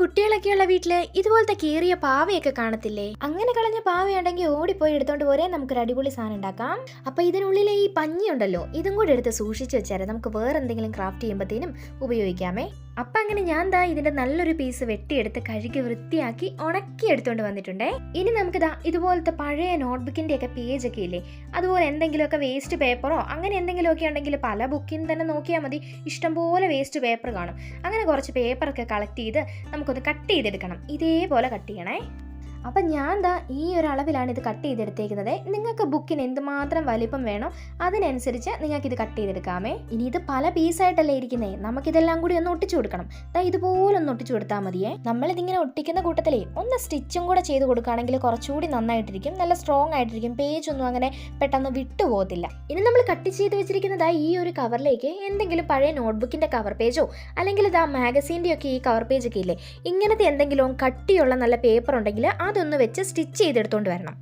കുട്ടികളൊക്കെയുള്ള വീട്ടിൽ ഇതുപോലത്തെ കീറിയ പാവയൊക്കെ കാണത്തില്ലേ? അങ്ങനെ കളഞ്ഞ പാവയുണ്ടെങ്കിൽ ഓടിപ്പോയി എടുത്തോണ്ട് പോരെ നമുക്കൊരു അടിപൊളി സാധനം ഉണ്ടാക്കാം. അപ്പൊ ഇതിനുള്ളിലെ ഈ പഞ്ഞി ഉണ്ടല്ലോ ഇതും കൂടെ എടുത്ത് സൂക്ഷിച്ചു വെച്ചാൽ നമുക്ക് വേറെ എന്തെങ്കിലും ക്രാഫ്റ്റ് ചെയ്യുമ്പോഴത്തേനും ഉപയോഗിക്കാമേ. അപ്പൊ അങ്ങനെ ഞാൻ ദാ ഇതിന്റെ നല്ലൊരു പീസ് വെട്ടിയെടുത്ത് കഴുകി വൃത്തിയാക്കി ഉണക്കി എടുത്തുകൊണ്ട് വന്നിട്ടുണ്ടേ. ഇനി നമുക്ക് ദാ ഇതുപോലത്തെ പഴയ നോട്ട്ബുക്കിന്റെ ഒക്കെ പേജ് ഒക്കെ ഇല്ലേ അതുപോലെ എന്തെങ്കിലുമൊക്കെ വേസ്റ്റ് പേപ്പറോ അങ്ങനെ എന്തെങ്കിലുമൊക്കെ ഉണ്ടെങ്കിൽ പല ബുക്കിൽ തന്നെ നോക്കിയാൽ മതി. ഇഷ്ടംപോലെ വേസ്റ്റ് പേപ്പർ കാണും. അങ്ങനെ കുറച്ച് പേപ്പറൊക്കെ കളക്ട് ചെയ്ത് നമുക്കൊന്ന് കട്ട് ചെയ്തെടുക്കണം. ഇതേപോലെ കട്ട് ചെയ്യണേ. അപ്പം ഞാൻ ദാ ഈ ഒരു അളവിലാണ് ഇത് കട്ട് ചെയ്തെടുത്തേക്കുന്നത്. നിങ്ങൾക്ക് ബുക്കിന് എന്തുമാത്രം വലിപ്പം വേണോ അതിനനുസരിച്ച് നിങ്ങൾക്ക് ഇത് കട്ട് ചെയ്തെടുക്കാമേ. ഇനി ഇത് പല പീസായിട്ടല്ലേ ഇരിക്കുന്നേ. നമുക്കിതെല്ലാം കൂടി ഒന്ന് ഒട്ടിച്ചു കൊടുക്കണം. ദാ ഇതുപോലെ ഒന്ന് ഒട്ടിച്ചു കൊടുത്താൽ മതിയേ. നമ്മളിതിങ്ങനെ ഒട്ടിക്കുന്ന കൂട്ടത്തിലേ ഒന്ന് സ്റ്റിച്ചും കൂടെ ചെയ്ത് കൊടുക്കുകയാണെങ്കിൽ കുറച്ചുകൂടി നന്നായിട്ടിരിക്കും. നല്ല സ്ട്രോങ് ആയിട്ടിരിക്കും. പേജ് ഒന്നും അങ്ങനെ പെട്ടെന്ന് വിട്ടുപോകത്തില്ല ഇനി നമ്മൾ കട്ട് ചെയ്ത് വെച്ചിരിക്കുന്നതാ ഈ ഒരു കവറിലേക്ക് എന്തെങ്കിലും പഴയ നോട്ട്ബുക്കിന്റെ കവർ പേജോ അല്ലെങ്കിൽ ഇതാ മാഗസീന്റെ ഒക്കെ ഈ കവർ പേജ് ഒക്കെ ഇല്ലേ? ഇങ്ങനത്തെ എന്തെങ്കിലും കട്ടിയുള്ള നല്ല പേപ്പർ ഉണ്ടെങ്കിൽ അതൊന്ന് വെച്ച് സ്റ്റിച്ച് ചെയ്തെടുത്തോണ്ട് വരണം.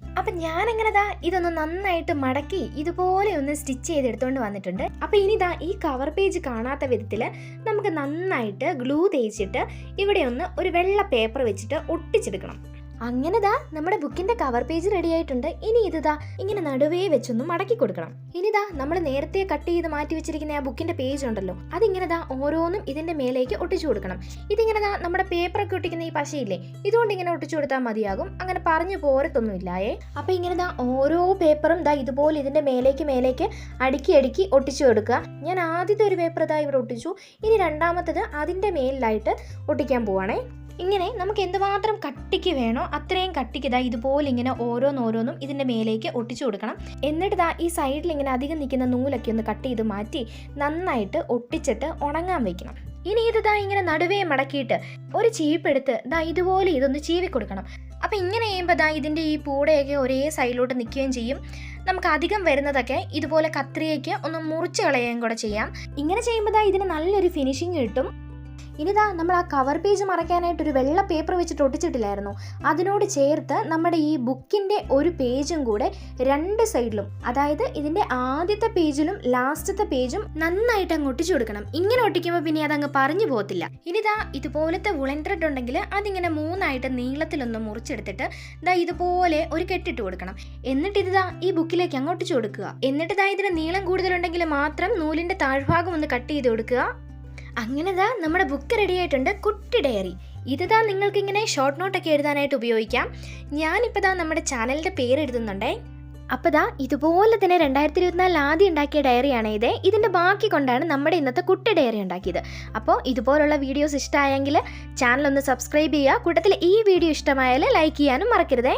അപ്പം ഞാൻ എങ്ങനെതാ ഇതൊന്ന് നന്നായിട്ട് മടക്കി ഇതുപോലെ ഒന്ന് സ്റ്റിച്ച് ചെയ്തെടുത്തോണ്ട് വന്നിട്ടുണ്ട്. അപ്പം ഇനി ദാ ഈ കവർ പേജ് കാണാത്ത വിധത്തിൽ നമുക്ക് നന്നായിട്ട് ഗ്ലൂ തേച്ചിട്ട് ഇവിടെ ഒന്ന് ഒരു വെള്ള പേപ്പർ വെച്ചിട്ട് ഒട്ടിച്ചെടുക്കണം. അങ്ങനെ ദാ നമ്മുടെ ബുക്കിന്റെ കവർ പേജ് റെഡി ആയിട്ടുണ്ട്. ഇനി ഇത് ദാ ഇങ്ങനെ നടുവേ വെച്ചൊന്ന് മടക്കി കൊടുക്കണം. ഇനി ദാ നമ്മൾ നേരത്തെ കട്ട് ചെയ്ത് മാറ്റി വെച്ചിരിക്കുന്ന ആ ബുക്കിന്റെ പേജ് ഉണ്ടല്ലോ. അതിങ്ങനെ ദാ ഓരോന്നും ഇതിന്റെ മേലേക്ക് ഒട്ടിച്ചു കൊടുക്കണം. ഇതിങ്ങനെ ദാ നമ്മുടെ പേപ്പറൊക്കെ ഒട്ടിക്കുന്ന ഈ പശയില്ലേ ഇതുകൊണ്ട് ഇങ്ങനെ ഒട്ടിച്ചു കൊടുത്താൽ മതിയാകും. അങ്ങനെ പറഞ്ഞു പോരത്തൊന്നും ഇല്ലായേ അപ്പൊ ഇങ്ങനെ ദാ ഓരോ പേപ്പറും ദാ ഇതുപോലെ ഇതിന്റെ മേലേക്ക് മേലേക്ക് അടുക്കി അടുക്കി ഒട്ടിച്ചു കൊടുക്കുക. ഞാൻ ആദ്യത്തെ ഒരു പേപ്പർ ദാ ഇവിടെ ഒട്ടിച്ചു. ഇനി രണ്ടാമത്തത് അതിന്റെ മേലിലായിട്ട് ഒട്ടിക്കാൻ പോവാണേ. ഇങ്ങനെ നമുക്ക് എന്തുമാത്രം കട്ടിക്ക് വേണോ അത്രയും കട്ടിക്ക് ഇതാ ഇതുപോലെ ഇങ്ങനെ ഓരോന്നോരോന്നും ഇതിന്റെ മേലേക്ക് ഒട്ടിച്ചു കൊടുക്കണം. എന്നിട്ട് ഈ സൈഡിൽ ഇങ്ങനെ അധികം നിൽക്കുന്ന നൂലൊക്കെ ഒന്ന് കട്ട് ചെയ്ത് മാറ്റി നന്നായിട്ട് ഒട്ടിച്ചിട്ട് ഉണങ്ങാൻ വെക്കണം. ഇനി ഇത് ദാ ഇങ്ങനെ നടുവേ മടക്കിയിട്ട് ഒരു ചീപ്പെടുത്ത് ദാ ഇതുപോലെ ഇതൊന്ന് ചീവി കൊടുക്കണം. അപ്പം ഇങ്ങനെ ചെയ്യുമ്പോൾ ദാ ഇതിന്റെ ഈ പൂടയൊക്കെ ഒരേ സൈഡിലോട്ട് നിൽക്കുകയും ചെയ്യും. നമുക്ക് അധികം വരുന്നതൊക്കെ ഇതുപോലെ കത്രിയയ്ക്ക് ഒന്ന് മുറിച്ച് കളയുകയും കൂടെ ചെയ്യാം. ഇങ്ങനെ ചെയ്യുമ്പോൾ ദാ ഇതിന് നല്ലൊരു ഫിനിഷിങ് കിട്ടും. ഇനിതാ നമ്മൾ ആ കവർ പേജ് മറയ്ക്കാനായിട്ട് ഒരു വെള്ള പേപ്പർ വെച്ചിട്ട് ഒട്ടിച്ചിട്ടില്ലായിരുന്നു. അതിനോട് ചേർത്ത് നമ്മുടെ ഈ ബുക്കിന്റെ ഒരു പേജും കൂടെ രണ്ട് സൈഡിലും അതായത് ഇതിന്റെ ആദ്യത്തെ പേജിലും ലാസ്റ്റത്തെ പേജും നന്നായിട്ട് അങ്ങ് ഒട്ടിച്ചു കൊടുക്കണം. ഇങ്ങനെ ഒട്ടിക്കുമ്പോൾ പിന്നെ അതങ്ങ് പറഞ്ഞു പോകത്തില്ല. ഇനിതാ ഇതുപോലത്തെ വുളൻ ഉണ്ടെങ്കിൽ അതിങ്ങനെ മൂന്നായിട്ട് നീളത്തിലൊന്ന് മുറിച്ചെടുത്തിട്ട് ദാ ഇതുപോലെ ഒരു കെട്ടിട്ട് കൊടുക്കണം. എന്നിട്ട് ഇതാ ഈ ബുക്കിലേക്ക് അങ്ങ് ഒട്ടിച്ചു കൊടുക്കുക. എന്നിട്ട് ദാ ഇതിന് നീളം കൂടുതലുണ്ടെങ്കിൽ മാത്രം നൂലിന്റെ താഴ്ഭാഗം ഒന്ന് കട്ട് ചെയ്ത് കൊടുക്കുക. അങ്ങനെ ദാ നമ്മുടെ ബുക്ക് റെഡി ആയിട്ടുണ്ട് കുട്ടി ഡയറി. ഇത് നിങ്ങൾക്ക് ഇങ്ങനെ ഷോർട്ട് നോട്ടൊക്കെ എഴുതാനായിട്ട് ഉപയോഗിക്കാം. ഞാനിപ്പോൾ ദാ നമ്മുടെ ചാനലിന്റെ പേര് എഴുതുന്നുണ്ടേ. അപ്പോൾ ദാ ഇതുപോലെ തന്നെ രണ്ടായിരത്തി ഇരുപത്തിനാലിൽ ആദ്യം ഉണ്ടാക്കിയ ഡയറിയാണ് ഇത്. ഇതിന്റെ ബാക്കി കൊണ്ടാണ് നമ്മുടെ ഇന്നത്തെ കുട്ടി ഡയറി ഉണ്ടാക്കിയത്. അപ്പോൾ ഇതുപോലുള്ള വീഡിയോസ് ഇഷ്ടമായെങ്കിൽ ചാനൽ ഒന്ന് സബ്സ്ക്രൈബ് ചെയ്യുക. കൂട്ടത്തിൽ ഈ വീഡിയോ ഇഷ്ടമായാൽ ലൈക്ക് ചെയ്യാനും മറക്കരുതേ.